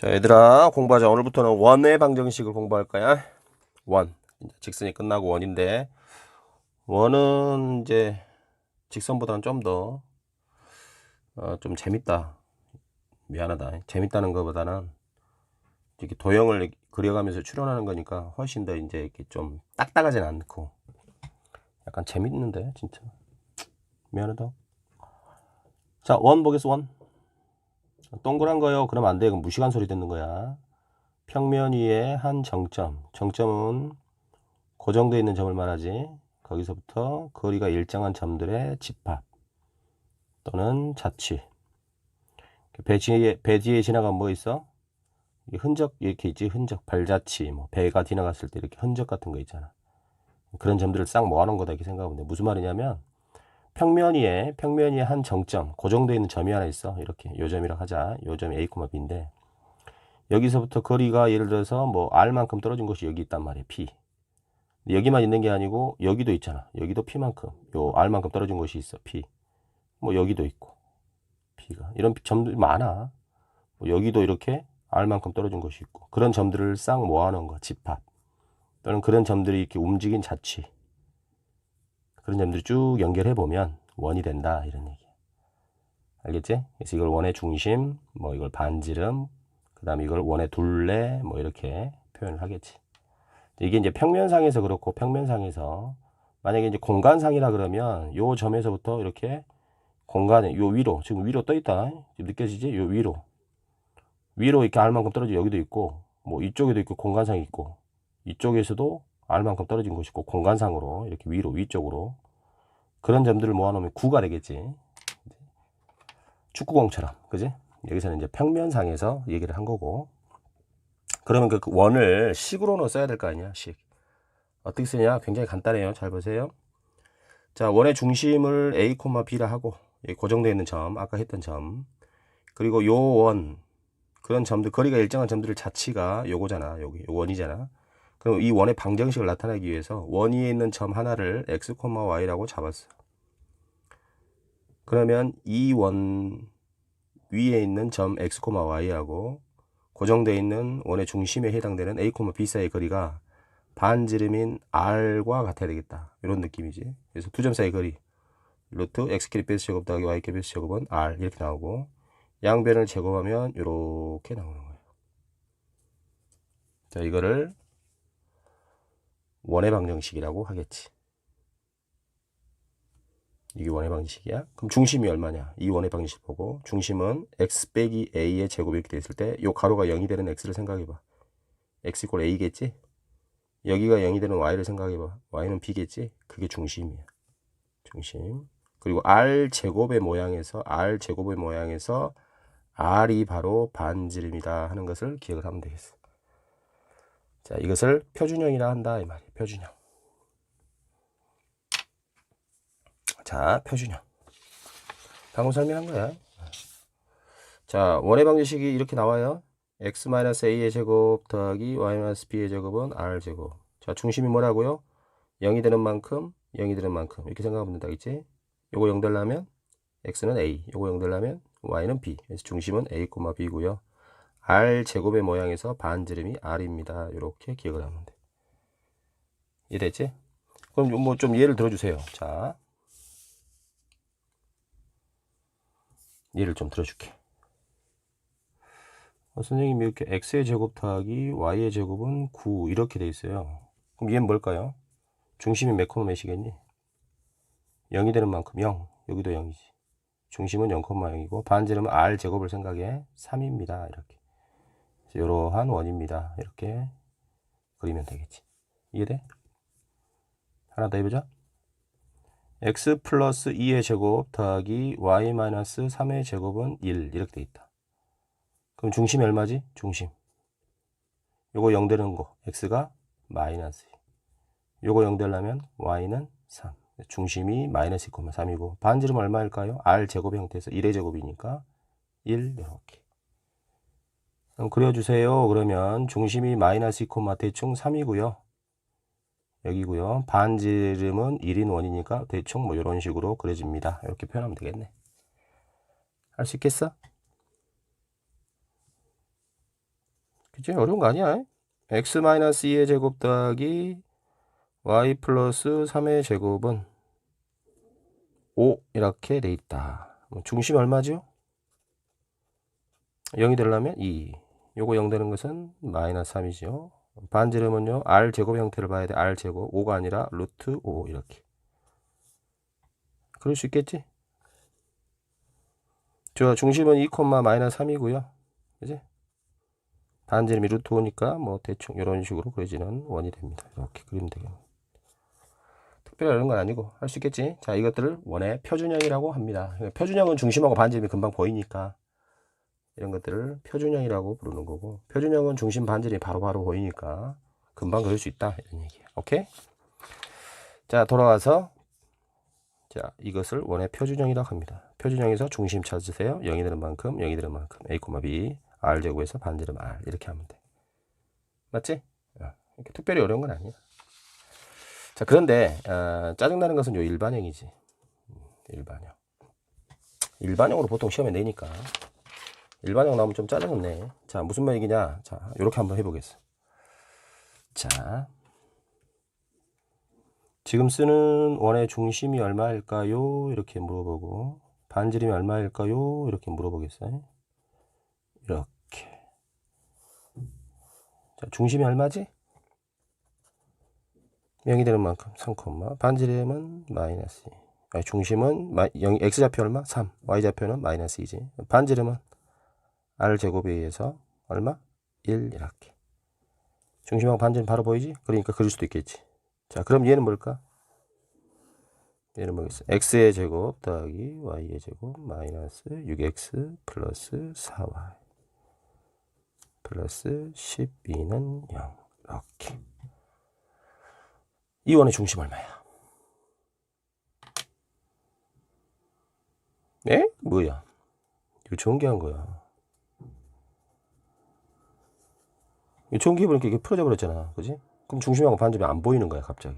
자, 얘들아, 공부하자. 오늘부터는 원의 방정식을 공부할 거야. 원. 직선이 끝나고 원인데, 원은 이제 직선보다는 좀 더, 어, 좀 재밌다. 미안하다. 재밌다는 것보다는 이렇게 도형을 그려가면서 추론하는 거니까 훨씬 더 이제 이렇게 좀 딱딱하진 않고, 약간 재밌는데, 진짜. 미안하다. 자, 원 보겠어, 원. 동그란 거요. 그러면 안 돼. 그럼 무시간 소리 듣는 거야. 평면 위에 한 정점. 정점은 고정되어 있는 점을 말하지. 거기서부터 거리가 일정한 점들의 집합 또는 자취. 배 뒤에, 배 뒤에 지나가면 뭐 있어? 이 흔적 이렇게 있지. 흔적, 발자취. 뭐 배가 지나갔을 때 이렇게 흔적 같은 거 있잖아. 그런 점들을 싹 모아놓은 거다 이렇게 생각하면 돼. 무슨 말이냐면 평면 위에 평면 위에 한 정점 고정되어 있는 점이 하나 있어. 이렇게 요 점이라 하자. 요 점이 A, B인데 여기서부터 거리가 예를 들어서 뭐 R만큼 떨어진 곳이 여기 있단 말이야 P. 여기만 있는 게 아니고 여기도 있잖아. 여기도 P만큼. 요 R만큼 떨어진 곳이 있어. P. 뭐 여기도 있고. P가. 이런 점들이 많아. 뭐 여기도 이렇게 R만큼 떨어진 곳이 있고. 그런 점들을 싹 모아놓은 거 집합. 또는 그런 점들이 이렇게 움직인 자취 그런 점들을 쭉 연결해 보면 원이 된다 이런 얘기. 알겠지? 그래서 이걸 원의 중심, 뭐 이걸 반지름, 그다음에 이걸 원의 둘레, 뭐 이렇게 표현을 하겠지. 이게 이제 평면상에서 그렇고 평면상에서 만약에 이제 공간상이라 그러면 요 점에서부터 이렇게 공간에 요 위로 지금 위로 떠 있다. 느껴지지? 요 위로 위로 이렇게 알만큼 떨어져 여기도 있고 뭐 이쪽에도 있고 공간상이 있고 이쪽에서도 알만큼 떨어진 곳이 있고 공간상으로 이렇게 위로 위쪽으로 그런 점들을 모아놓으면 구가 되겠지. 축구공처럼 그지? 여기서는 이제 평면상에서 얘기를 한 거고. 그러면 그 원을 식으로는 써야 될 거 아니야 식. 어떻게 쓰냐? 굉장히 간단해요. 잘 보세요. 자 원의 중심을 a, b라 하고 고정되어 있는 점 아까 했던 점. 그리고 요 원 그런 점들 거리가 일정한 점들을 자치가 요거잖아 여기 요 원이잖아 그럼 이 원의 방정식을 나타내기 위해서 원 위에 있는 점 하나를 x, y라고 잡았어. 그러면 이 원 위에 있는 점 x, y하고 고정되어 있는 원의 중심에 해당되는 a, b 사이의 거리가 반지름인 r과 같아야 되겠다. 이런 느낌이지. 그래서 두 점 사이의 거리 루트 x끼리 베이스 제곱 더하기 y끼리 베이스 제곱은 r 이렇게 나오고 양변을 제곱하면 이렇게 나오는 거예요. 자 이거를 원의 방정식이라고 하겠지. 이게 원의 방정식이야. 그럼 중심이 얼마냐? 이 원의 방정식 보고 중심은 x 빼기 a의 제곱 이렇게 돼 있을 때이 가로가 0이 되는 x를 생각해 봐. x 이꼴 a겠지? 여기가 0이 되는 y를 생각해 봐. y는 b겠지? 그게 중심이야. 중심. 그리고 r 제곱의 모양에서 r 제곱의 모양에서 r이 바로 반지름이다 하는 것을 기억을 하면 되겠어. 자, 이것을 표준형이라 한다 이 말이에요. 표준형. 자, 표준형. 방금 설명한 거야. 자, 원의 방정식이 이렇게 나와요. x-a의 제곱 더하기 y-b의 제곱은 r 제곱. 자, 중심이 뭐라고요? 0이 되는 만큼, 0이 되는 만큼. 이렇게 생각하면 된다, 있지? 요거 0 되려면 x는 a, 요거 0 되려면 y는 b. 그래서 중심은 a, b고요. R 제곱의 모양에서 반지름이 r입니다. 이렇게 기억을 하면 돼. 이해됐지? 그럼 뭐 좀 예를 들어주세요. 자, 예를 좀 들어줄게. 어, 선생님이 이렇게 x의 제곱 더하기 y의 제곱은 9 이렇게 돼 있어요. 그럼 얘는 뭘까요? 중심이 몇 콤마 몇이겠니? 0이 되는 만큼 0. 여기도 0이지. 중심은 0,0이고 반지름은 r 제곱을 생각해 3입니다. 이렇게. 이러한 원입니다. 이렇게 그리면 되겠지. 이해돼? 하나 더 해보자. x 플러스 2의 제곱 더하기 y 마이너스 3의 제곱은 1 이렇게 돼 있다. 그럼 중심이 얼마지? 중심. 요거 0 되는 거 x가 마이너스 요거 0 되려면 y는 3 중심이 마이너스 2,3이고 반지름 얼마일까요? r 제곱 형태에서 1의 제곱이니까 1 이렇게 그럼 그려주세요. 그러면 중심이 마이너스 2, 대충 3이고요. 여기고요. 반지름은 1인 원이니까 대충 뭐 이런 식으로 그려집니다. 이렇게 표현하면 되겠네. 할 수 있겠어? 그치? 어려운 거 아니야. x-2의 제곱 더하기 y 플러스 3의 제곱은 5 이렇게 돼 있다. 그럼 중심 얼마죠? 0이 되려면 2. 요거 0 되는 것은 마이너스 3이죠. 반지름은요. r 제곱 형태를 봐야 돼. r 제곱 5가 아니라 루트 5 이렇게. 그럴 수 있겠지? 저 중심은 2, 마이너스 3이고요. 그지? 반지름이 루트 5니까 뭐 대충 이런 식으로 그려지는 원이 됩니다. 이렇게 그리면 되겠네. 특별히 어려운 건 아니고 할 수 있겠지. 자, 이것들을 원의 표준형이라고 합니다. 표준형은 중심하고 반지름이 금방 보이니까 이런 것들을 표준형이라고 부르는 거고 표준형은 중심 반지름이 바로 바로 보이니까 금방 그릴 수 있다 이런 얘기야. 오케이? 자, 돌아와서 자, 이것을 원의 표준형이라고 합니다. 표준형에서 중심 찾으세요. 0이 되는 만큼, 0이 되는 만큼 a, b r 제곱에서 반지름 r 이렇게 하면 돼. 맞지? 어, 이렇게 특별히 어려운 건 아니야. 자, 그런데 어, 짜증나는 것은 요 일반형이지. 음, 일반형. 일반형으로 보통 시험에 내니까 일반형 나오면 좀 짜증은 내. 자, 무슨 말이냐? 자, 이렇게 한번 해보겠어. 자, 지금 쓰는 원의 중심이 얼마일까요? 이렇게 물어보고 반지름이 얼마일까요? 이렇게 물어보겠어요. 이렇게. 자, 중심이 얼마지? 0이 되는 만큼 3, 반지름은 마이너스 2. 아니, 중심은 마, 0, x좌표 얼마? 3. y좌표는 마이너스 2지. 반지름은 r 제곱에 의해서 얼마? 1 이렇게. 중심하고 반지름 바로 보이지? 그러니까 그릴 수도 있겠지. 자, 그럼 얘는 뭘까? 얘는 뭐겠어? x의 제곱 더하기 y의 제곱 마이너스 6x 플러스 4y 플러스 12는 0 이렇게. 이 원의 중심 얼마야? 에? 뭐야? 이거 전개한 거야. 이거 전개해보니까 이게 풀어져 버렸잖아. 그지? 그럼 중심하고 반점이 안 보이는 거야, 갑자기.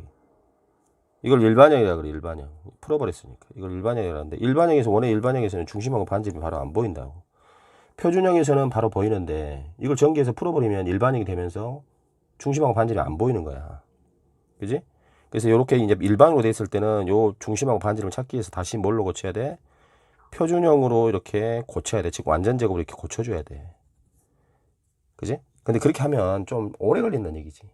이걸 일반형이라 그래, 일반형. 풀어버렸으니까. 이걸 일반형이라 하는데, 일반형에서, 원의 일반형에서는 중심하고 반점이 바로 안 보인다고. 표준형에서는 바로 보이는데, 이걸 전개해서 풀어버리면 일반형이 되면서 중심하고 반점이 안 보이는 거야. 그지? 그래서 이렇게 이제 일반으로 돼 있을 때는 요 중심하고 반지름을 찾기 위해서 다시 뭘로 고쳐야 돼? 표준형으로 이렇게 고쳐야 돼. 즉 완전 제곱으로 이렇게 고쳐줘야 돼. 그지? 근데 그렇게 하면 좀 오래 걸린다는 얘기지.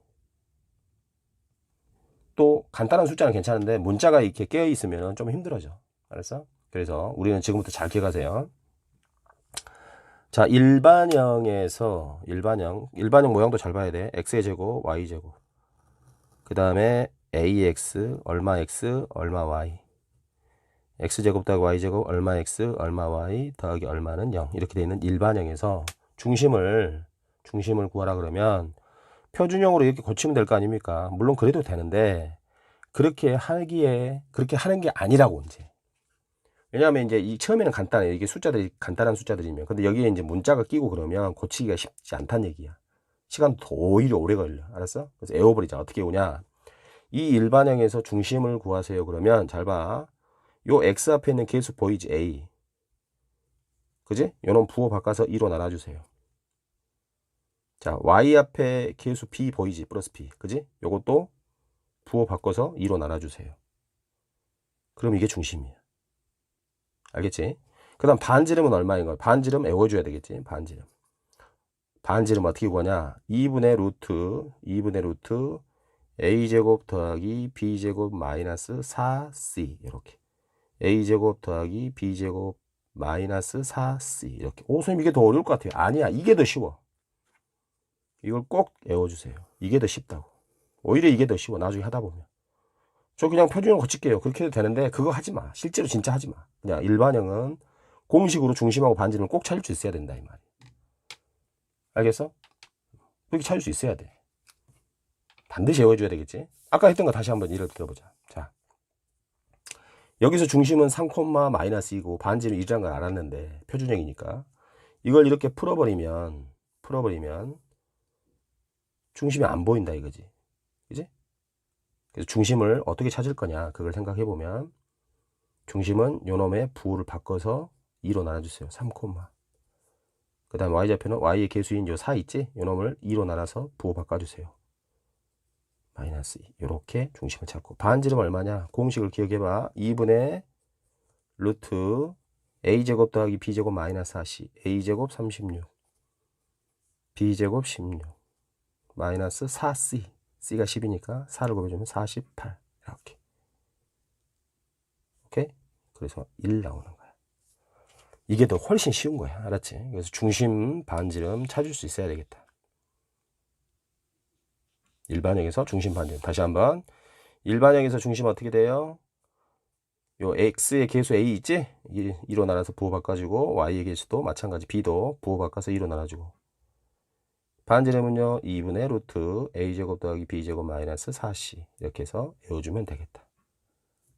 또 간단한 숫자는 괜찮은데 문자가 이렇게 깨어 있으면 좀 힘들어져. 알았어? 그래서 우리는 지금부터 잘 기억하세요. 자, 일반형에서 일반형, 일반형 모양도 잘 봐야 돼. x의 제곱, y 제곱. 그 다음에 ax 얼마 x 얼마 y x제곱 더하기 y제곱 얼마 x 얼마 y 더하기 얼마는 0 이렇게 되어 있는 일반형에서 중심을 중심을 구하라 그러면 표준형으로 이렇게 고치면 될 거 아닙니까 물론 그래도 되는데 그렇게 하기에 그렇게 하는 게 아니라고 이제 왜냐하면 이제 이 처음에는 간단해 이게 숫자들이 간단한 숫자들이면 근데 여기에 이제 문자가 끼고 그러면 고치기가 쉽지 않다는 얘기야 시간도 더 오히려 오래 걸려 알았어 그래서 에어버리자 어떻게 오냐 이 일반형에서 중심을 구하세요. 그러면 잘 봐. 요 x 앞에 있는 계수 보이지? a. 그지? 요놈 부호 바꿔서 2로 나눠주세요. 자, y 앞에 계수 b 보이지? 플러스 b. 그지? 요것도 부호 바꿔서 2로 나눠주세요. 그럼 이게 중심이야. 알겠지? 그 다음 반지름은 얼마인 거야? 반지름 외워줘야 되겠지? 반지름. 반지름 어떻게 구하냐? 2분의 루트, 2분의 루트 a제곱 더하기 b제곱 마이너스 4c 이렇게 a제곱 더하기 b제곱 마이너스 4c 이렇게 오 선생님 이게 더 어려울 것 같아요 아니야 이게 더 쉬워 이걸 꼭 외워주세요. 이게 더 쉽다고. 오히려 이게 더 쉬워 나중에 하다 보면. 저 그냥 표준형 고칠게요. 그렇게 해도 되는데 그거 하지 마. 실제로 진짜 하지 마. 그냥 일반형은 공식으로 중심하고 반지름을 꼭 찾을 수 있어야 된다 이 말이야 알겠어? 그렇게 찾을 수 있어야 돼. 반드시 외워줘야 되겠지. 아까 했던 거 다시 한번 예를 들어보자. 자, 여기서 중심은 3, 마이너스 2고 반지는 1이라는 걸 알았는데 표준형이니까 이걸 이렇게 풀어버리면 풀어버리면 중심이 안 보인다 이거지. 그지? 그래서 중심을 어떻게 찾을 거냐 그걸 생각해 보면 중심은 요놈의 부호를 바꿔서 2로 나눠주세요. 3, 그 다음 y좌표는 y의 개수인 요 4 있지? 요 놈을 2로 나눠서 부호 바꿔주세요. 마이너스 2. 요렇게 중심을 찾고 반지름 얼마냐? 공식을 기억해봐. 2분의 루트 a제곱 더하기 b제곱 마이너스 4c a제곱 36 b제곱 16 마이너스 4c c가 10이니까 4를 곱해주면 48 이렇게 오케이? 그래서 1 나오는 거야. 이게 더 훨씬 쉬운 거야. 알았지? 그래서 중심 반지름 찾을 수 있어야 되겠다. 일반형에서 중심 반지름. 다시 한번. 일반형에서 중심 어떻게 돼요? 요 x의 개수 a 있지? 2로 나눠서 부호 바꿔주고 y의 개수도 마찬가지 b도 부호 바꿔서 2로 나눠주고 반지름은요 2분의 루트 a제곱 더하기 b제곱 마이너스 4c 이렇게 해서 외워주면 되겠다.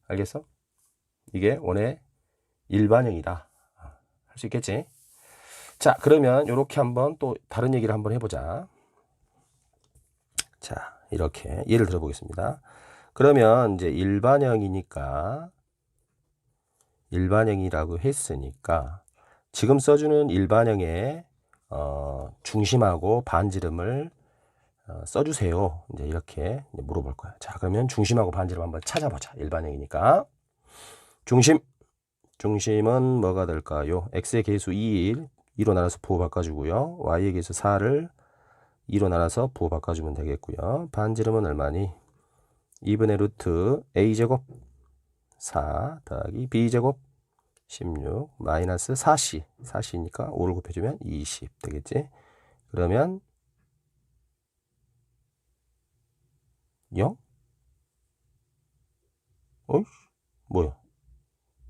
알겠어? 이게 원의 일반형이다. 할 수 있겠지? 자, 그러면 이렇게 한번 또 다른 얘기를 한번 해보자. 자, 이렇게 예를 들어보겠습니다. 그러면 이제 일반형이니까 일반형이라고 했으니까 지금 써주는 일반형의 어, 중심하고 반지름을 어, 써주세요. 이제 이렇게 이제 물어볼 거야. 자, 그러면 중심하고 반지름 한번 찾아보자. 일반형이니까 중심 중심은 뭐가 될까요? x의 개수 2, 2로 나눠서 부호 바꿔주고요. y의 개수 4를 2로 나눠서 부호 바꿔주면 되겠고요. 반지름은 얼마니? 2분의 루트 a제곱 4 더하기 b제곱 16 마이너스 4c 4c니까 5를 곱해주면 20 되겠지? 그러면 0? 어이? 뭐야?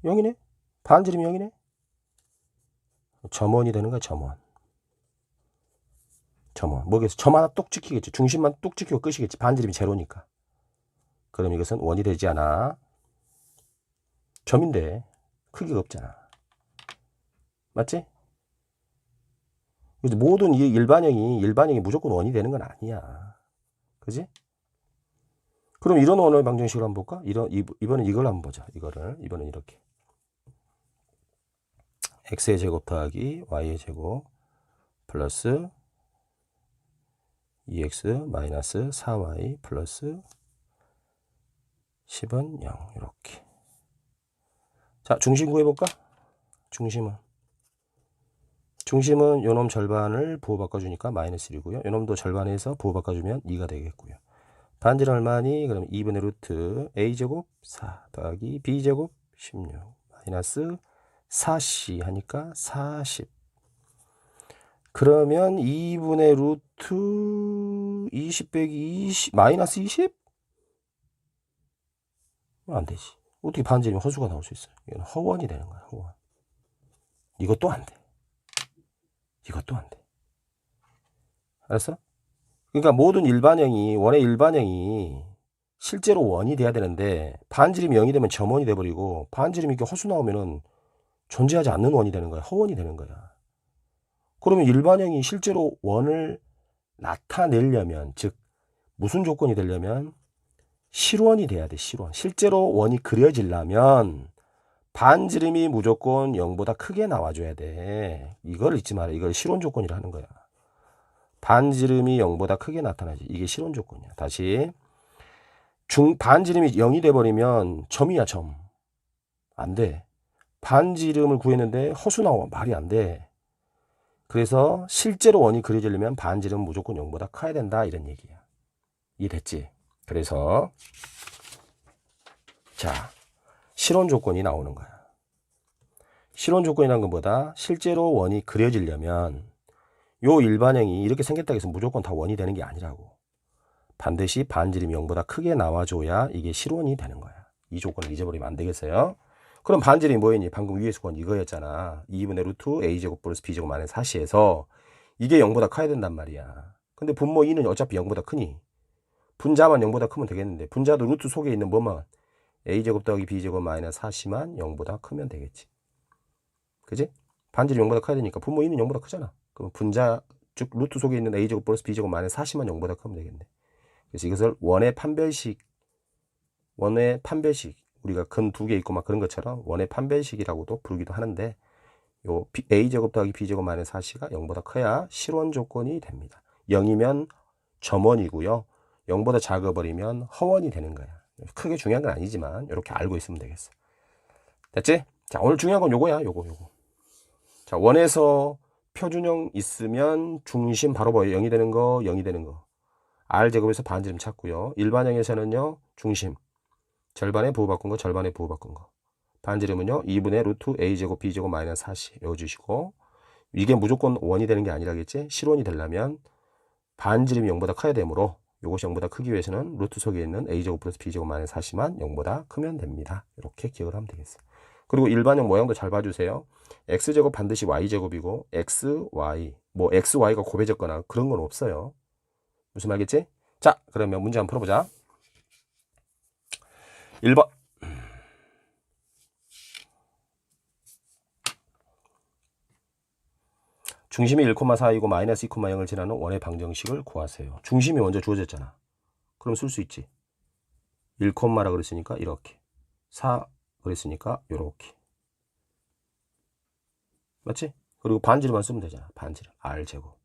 0이네? 반지름이 0이네? 점원이 되는 거야, 점원. 점원. 뭐겠어? 점 하나 뚝 찍히겠지. 중심만 뚝 찍히고 끝이겠지. 반지름이 제로니까. 그럼 이것은 원이 되지 않아. 점인데 크기가 없잖아. 맞지? 그래서 모든 이 일반형이 일반형이 무조건 원이 되는 건 아니야. 그지? 그럼 이런 원의 방정식을 한번 볼까? 이런 이- 이번엔 이걸 한번 보자. 이거를 이번엔 이렇게 x의 제곱 더하기 y의 제곱 플러스 2x 마이너스 4y 플러스 10은 0 이렇게 자 중심 구해볼까? 중심은 중심은 요놈 절반을 부호 바꿔주니까 마이너스 1이고요 요놈도 절반에서 부호 바꿔주면 2가 되겠고요 반지름 얼마니? 그럼 2분의 루트 a제곱 4 더하기 b제곱 16 마이너스 4c 하니까 40 그러면 2분의 루트 20 빼기 20 마이너스 20? 안 되지. 어떻게 반지름이 허수가 나올 수 있어요? 이건 허원이 되는 거야, 허원. 이것도 안 돼. 이것도 안 돼. 알았어? 그러니까 모든 일반형이, 원의 일반형이 실제로 원이 돼야 되는데, 반지름이 0이 되면 점원이 돼버리고, 반지름이 이렇게 허수 나오면은 존재하지 않는 원이 되는 거야. 허원이 되는 거야. 그러면 일반형이 실제로 원을 나타내려면, 즉, 무슨 조건이 되려면, 실원이 돼야 돼, 실원. 실제로 원이 그려지려면, 반지름이 무조건 0보다 크게 나와줘야 돼. 이걸 잊지 마라. 이걸 실원 조건이라 하는 거야. 반지름이 0보다 크게 나타나지. 이게 실원 조건이야. 다시. 중, 반지름이 0이 돼버리면 점이야, 점. 안 돼. 반지름을 구했는데 허수 나와. 말이 안 돼. 그래서 실제로 원이 그려지려면 반지름은 무조건 0보다 커야 된다. 이런 얘기야. 이해됐지? 그래서, 자, 실원 조건이 나오는 거야. 실원 조건이란 것보다 실제로 원이 그려지려면 요 일반형이 이렇게 생겼다고 해서 무조건 다 원이 되는 게 아니라고. 반드시 반지름이 0보다 크게 나와줘야 이게 실원이 되는 거야. 이 조건을 잊어버리면 안 되겠어요? 그럼 반지름이 뭐였니? 방금 위에 수건 이거였잖아. 2분의 루트 a제곱 플러스 b제곱 마이너스 4시에서 이게 0보다 커야 된단 말이야. 근데 분모 2는 어차피 0보다 크니 분자만 0보다 크면 되겠는데 분자도 루트 속에 있는 뭐만 a제곱 더하기 b제곱 마이너스 4시만 0보다 크면 되겠지. 그지? 반지름 0보다 커야 되니까 분모 2는 0보다 크잖아. 그럼 분자 즉 루트 속에 있는 a제곱 플러스 b제곱 마이너스 4시만 0보다 크면 되겠네. 그래서 이것을 원의 판별식 원의 판별식 우리가 근 두 개 있고 막 그런 것처럼 원의 판별식이라고도 부르기도 하는데 요 a제곱 더하기 b제곱 마이너스 4c가 0보다 커야 실원 조건이 됩니다. 0이면 점원이고요. 0보다 작아버리면 허원이 되는 거야. 크게 중요한 건 아니지만 이렇게 알고 있으면 되겠어. 됐지? 자, 오늘 중요한 건 요거야. 요거 요거. 자, 원에서 표준형 있으면 중심 바로 보여. 0이 되는 거, 0이 되는 거. R제곱에서 반지름 찾고요. 일반형에서는요. 중심. 절반에 부호바꾼 거, 절반에 부호바꾼 거. 반지름은요. 2분의 루트 A제곱 B제곱 마이너스 4시 외워주시고 이게 무조건 원이 되는 게 아니라겠지? 실원이 되려면 반지름이 0보다 커야 되므로 이것이 0보다 크기 위해서는 루트 속에 있는 A제곱 플러스 B제곱 마이너스 4시만 0보다 크면 됩니다. 이렇게 기억을 하면 되겠어요. 그리고 일반형 모양도 잘 봐주세요. X제곱 반드시 Y제곱이고 X, Y 뭐 X, Y가 곱해졌거나 그런 건 없어요. 무슨 말겠지? 자 그러면 문제 한번 풀어보자. 1번 중심이 1,4이고 마이너스 2,0을 지나는 원의 방정식을 구하세요. 중심이 먼저 주어졌잖아. 그럼 쓸 수 있지. 1,라 그랬으니까 이렇게. 4 그랬으니까 이렇게. 맞지? 그리고 반지름만 쓰면 되잖아. 반지름. R 제곱.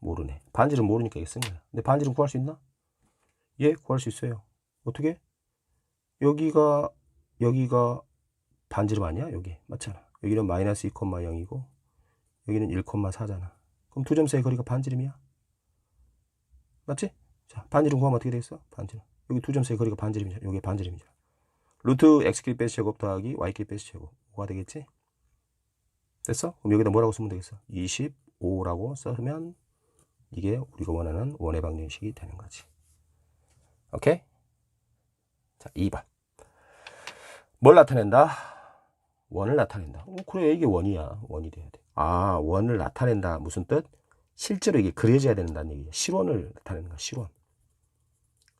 모르네. 반지름 모르니까 이게 쓴 거야. 근데 반지름 구할 수 있나? 예, 구할 수 있어요. 어떻게? 여기가 여기가 반지름 아니야? 여기. 맞잖아. 여기는 마이너스 2,0이고 여기는 1,4잖아. 그럼 두 점 사이 거리가 반지름이야. 맞지? 자, 반지름 구하면 어떻게 되겠어? 반지름. 여기 두 점 사이 거리가 반지름이잖아. 여기 반지름이잖아. 루트 x끼리 베스 제곱 더하기 y끼리 베스 제곱. 5가 되겠지? 됐어? 그럼 여기다 뭐라고 쓰면 되겠어? 25라고 써면 이게 우리가 원하는 원의 방정식이 되는 거지. 오케이? 자, 2번. 뭘 나타낸다? 원을 나타낸다. 어, 그래, 이게 원이야. 원이 돼야 돼. 아, 원을 나타낸다. 무슨 뜻? 실제로 이게 그려져야 된다는 얘기야. 실원을 나타내는 거야, 실원.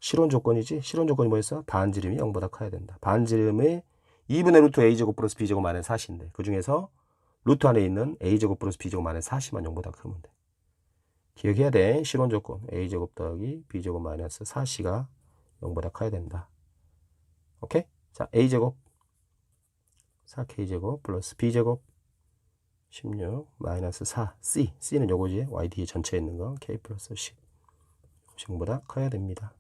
실원 조건이지? 실원 조건이 뭐였어? 반지름이 0보다 커야 된다. 반지름의 2분의 루트 a제곱 플러스 b제곱 마이너스 4시인데 그 중에서 루트 안에 있는 a제곱 플러스 b제곱 마이너스 4시만 0보다 크면 돼. 기억해야 돼. 실원 조건. a제곱 더하기 b제곱 마이너스 4시가 0보다 커야 된다. 오케이? 자, a제곱 4k제곱 플러스 b제곱 16 마이너스 4 c c는 요거지 y 뒤에 전체에 있는 거 k 플러스 10 0보다 커야 됩니다.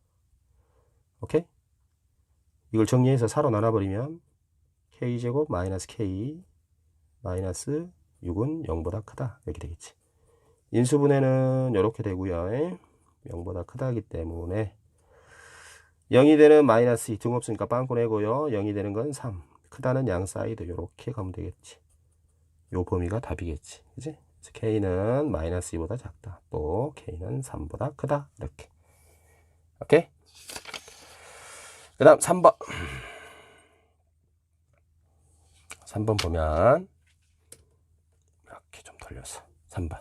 오케이? 이걸 정리해서 4로 나눠버리면 k제곱 마이너스 k 마이너스 6은 0보다 크다 이렇게 되겠지. 인수분해는 이렇게 되고요. 0보다 크다기 때문에 0이 되는 마이너스 2등 없으니까 빵꾸 내고요. 0이 되는 건 3. 크다는 양 사이드 이렇게 가면 되겠지. 요 범위가 답이겠지. 그지? K는 마이너스 2보다 작다. 또 K는 3보다 크다. 이렇게. 오케이? 그 다음 3번. 3번 보면 이렇게 좀 돌려서 3번.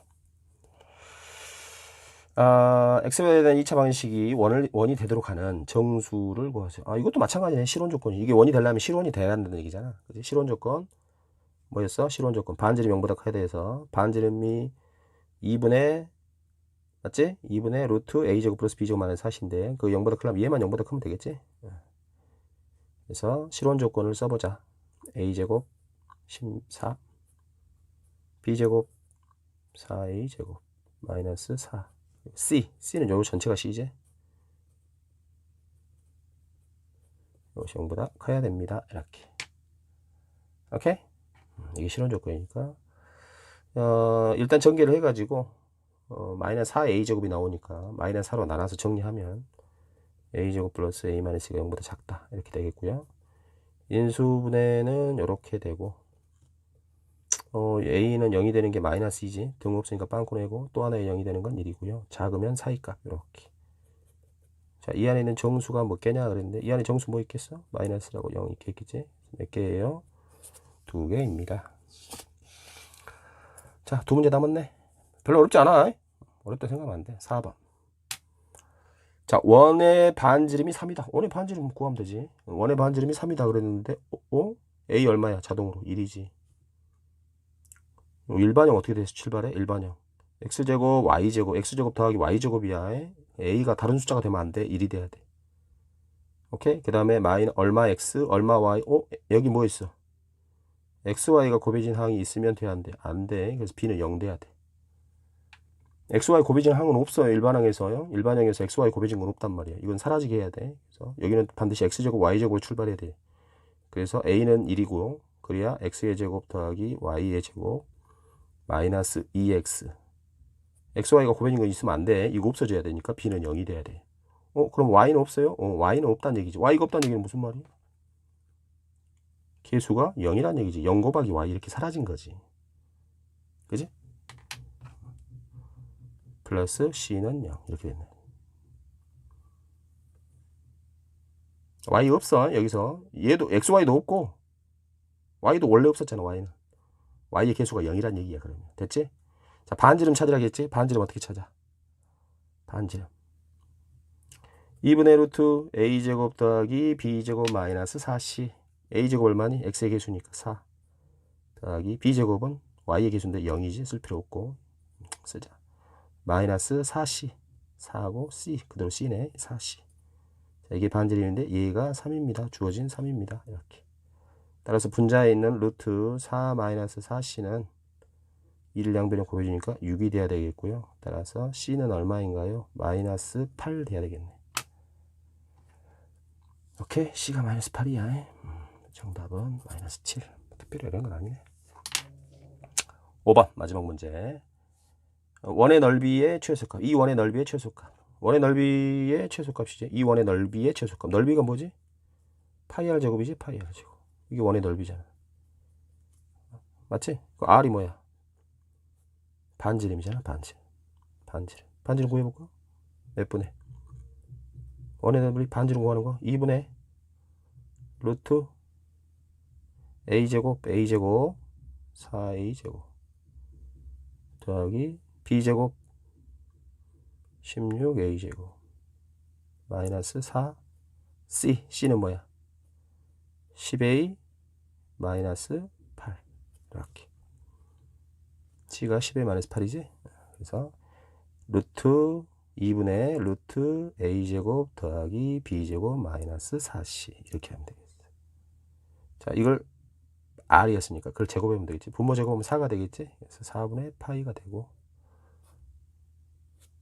아, x에 대한 2차 방정식이 원을, 원이 되도록 하는 정수를 구하세요. 아, 이것도 마찬가지네. 실원 조건이. 이게 원이 되려면 실원이 돼야 한다는 얘기잖아. 그지? 실원 조건. 뭐였어? 실원 조건. 반지름 0보다 커야 돼서 반지름이 2분의 맞지? 2분의 루트 a제곱 플러스 b제곱 마이너스 4인데 그 0보다 크려면 얘만 0보다 크면 되겠지? 그래서 실원 조건을 써보자. a제곱 14 b제곱 4a제곱 마이너스 4 c c는 요 전체가 c지? 이것이 0보다 커야 됩니다. 이렇게 오케이? 이게 실현 조건이니까 어, 일단 전개를 해가지고 어, 마이너스 4a 제곱이 나오니까 마이너스 4로 나눠서 정리하면 a 제곱 플러스 a 마이너스가 0보다 작다 이렇게 되겠고요 인수분해는 이렇게 되고 어, a는 0이 되는 게 마이너스 2지 등 없으니까 빵꾸 내고 또 하나의 0이 되는 건 1이고요 작으면 사이값 이렇게 자, 이 안에 있는 정수가 몇 개냐 그랬는데 이 안에 정수 뭐 있겠어? 마이너스라고 0 있겠지? 몇 개예요? 두 개입니다. 자, 두 문제 남았네. 별로 어렵지 않아. 어렵다 생각하면 안 돼. 4번. 자, 원의 반지름이 3이다. 원의 반지름 구하면 되지. 원의 반지름이 3이다 그랬는데, 어? 어? A 얼마야? 자동으로 1이지. 일반형 어떻게 돼서 출발해? 일반형. x제곱, y제곱, x제곱 더하기 y제곱이야. a가 다른 숫자가 되면 안 돼. 1이 돼야 돼. 오케이? 그 다음에 마이너 얼마 x, 얼마 y. 어? 여기 뭐 있어? Xy가 곱해진 항이 있으면 돼야 안 돼? 안 돼. 그래서 b는 0 돼야 돼. xy 곱해진 항은 없어요. 일반항에서요. 일반항에서 xy 곱해진 건 없단 말이야. 이건 사라지게 해야 돼. 그래서 여기는 반드시 x제곱 y제곱으로 출발해야 돼. 그래서 a는 1이고 그래야 x의 제곱 더하기 y의 제곱 마이너스 2x xy가 곱해진 건 있으면 안 돼. 이거 없어져야 되니까 b는 0이 돼야 돼. 어, 그럼 y는 없어요? 어, y는 없다는 얘기지. y가 없다는 얘기는 무슨 말이야? 개수가 0이란 얘기지. 0 곱하기 y 이렇게 사라진 거지. 그지? 플러스 c는 0 이렇게 됐네. y 없어 여기서 얘도 xy도 없고 y도 원래 없었잖아 y는 y의 개수가 0이란 얘기야 그러면 됐지? 자 반지름 찾으라겠지? 반지름 어떻게 찾아? 반지름 2분의 루트 a제곱 더하기 b제곱 마이너스 4c a제곱 얼마니? x의 개수니까 4 더하기 b제곱은 y의 개수인데 0이지. 쓸 필요 없고. 쓰자. 마이너스 4c 4하고 c. 그대로 c네. 4c 자, 이게 반지름인데 얘가 3입니다. 주어진 3입니다. 이렇게. 따라서 분자에 있는 루트 4 마이너스 4c는 1을 양변에 곱해주니까 6이 돼야 되겠고요. 따라서 c는 얼마인가요? 마이너스 8 돼야 되겠네. 오케이. C가 마이너스 8이야 정답은 마이너스 7 특별히 어려운 건 아니네. 5번 마지막 문제. 원의 넓이의 최소값. 이 원의 넓이의 최소값. 원의 넓이의 최소값이지. 이 원의 넓이의 최소값. 넓이가 뭐지? 파이 r 제곱이지? 파이 r 제곱. 이게 원의 넓이잖아. 맞지? 그 R이 뭐야? 반지름이잖아 반지름 반지름 반지름 구해볼까? 몇 분의? 원의 넓이 반지름 구하는 거? 2분의? 루트 a제곱 a제곱 4a제곱. 더하기 b제곱 16a제곱. 마이너스 4c c는 뭐야? 10a 마이너스 8 이렇게. C가 10a 마이너스 8이지? 그래서 루트 2분의 루트 a제곱 더하기 b제곱 마이너스 4c 이렇게 하면 되겠어. 자 이걸 r이었으니까 그걸 제곱하면 되겠지 분모 제곱하면 4가 되겠지 그래서 4분의 파이가 되고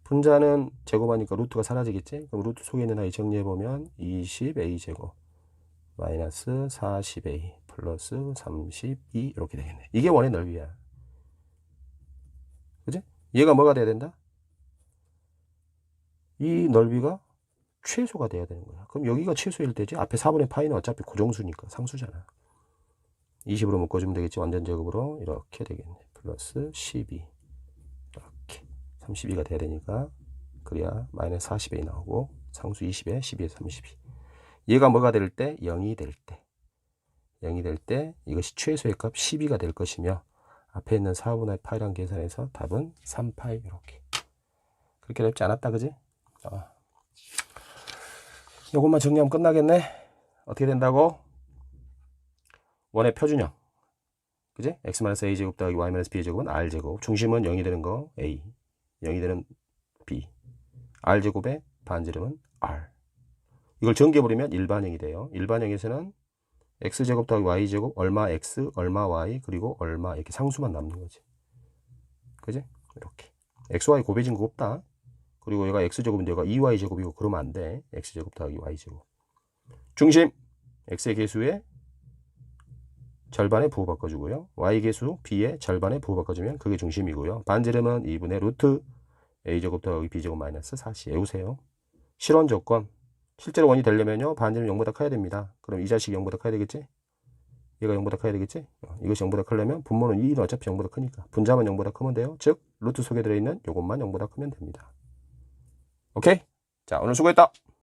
분자는 제곱하니까 루트가 사라지겠지 그럼 루트 속에 있는 아이 정리해보면 20a 제곱 마이너스 40a 플러스 32 이렇게 되겠네 이게 원의 넓이야 그지? 얘가 뭐가 돼야 된다? 이 넓이가 최소가 돼야 되는 거야. 그럼 여기가 최소일 때지. 앞에 4분의 파이는 어차피 고정수니까 상수잖아. 20으로 묶어주면 되겠지. 완전 제곱으로 이렇게 되겠네. 플러스 12 이렇게 32가 돼야 되니까 그래야 마이너스 40이 나오고 상수 20에 12에 32 얘가 뭐가 될 때? 0이 될 때. 0이 될 때 이것이 최소의 값 12가 될 것이며 앞에 있는 4분의 파이랑 계산해서 답은 3파이 이렇게 그렇게 어렵지 않았다 그지? 어. 요것만 정리하면 끝나겠네. 어떻게 된다고? 원의 표준형. 그지? x-a 제곱 더하기 y-b 제곱은 r 제곱. 중심은 0이 되는 거 a. 0이 되는 b. r 제곱의 반지름은 r. 이걸 전개해버리면 일반형이 돼요. 일반형에서는 x 제곱 더하기 y 제곱 얼마 x 얼마 y 그리고 얼마 이렇게 상수만 남는 거지. 그지? 이렇게. xy 곱해진 거 없다. 그리고 얘가 x제곱인데 얘가 2y제곱이고 그러면 안 돼. x제곱 더하기 y제곱. 중심 x의 개수의 절반에 부호 바꿔주고요. y 개수 b의 절반에 부호 바꿔주면 그게 중심이고요. 반지름은 2분의 루트 a제곱 더하기 b제곱 마이너스 4시 외우세요. 실원 조건 실제로 원이 되려면요. 반지름 0보다 커야 됩니다. 그럼 이 자식이 0보다 커야 되겠지? 얘가 0보다 커야 되겠지? 어, 이것이 0보다 크려면 분모는 2는 어차피 0보다 크니까 분자만 0보다 크면 돼요. 즉 루트 속에 들어있는 요것만 0보다 크면 됩니다. 오케이? 자, 오늘 수고했다.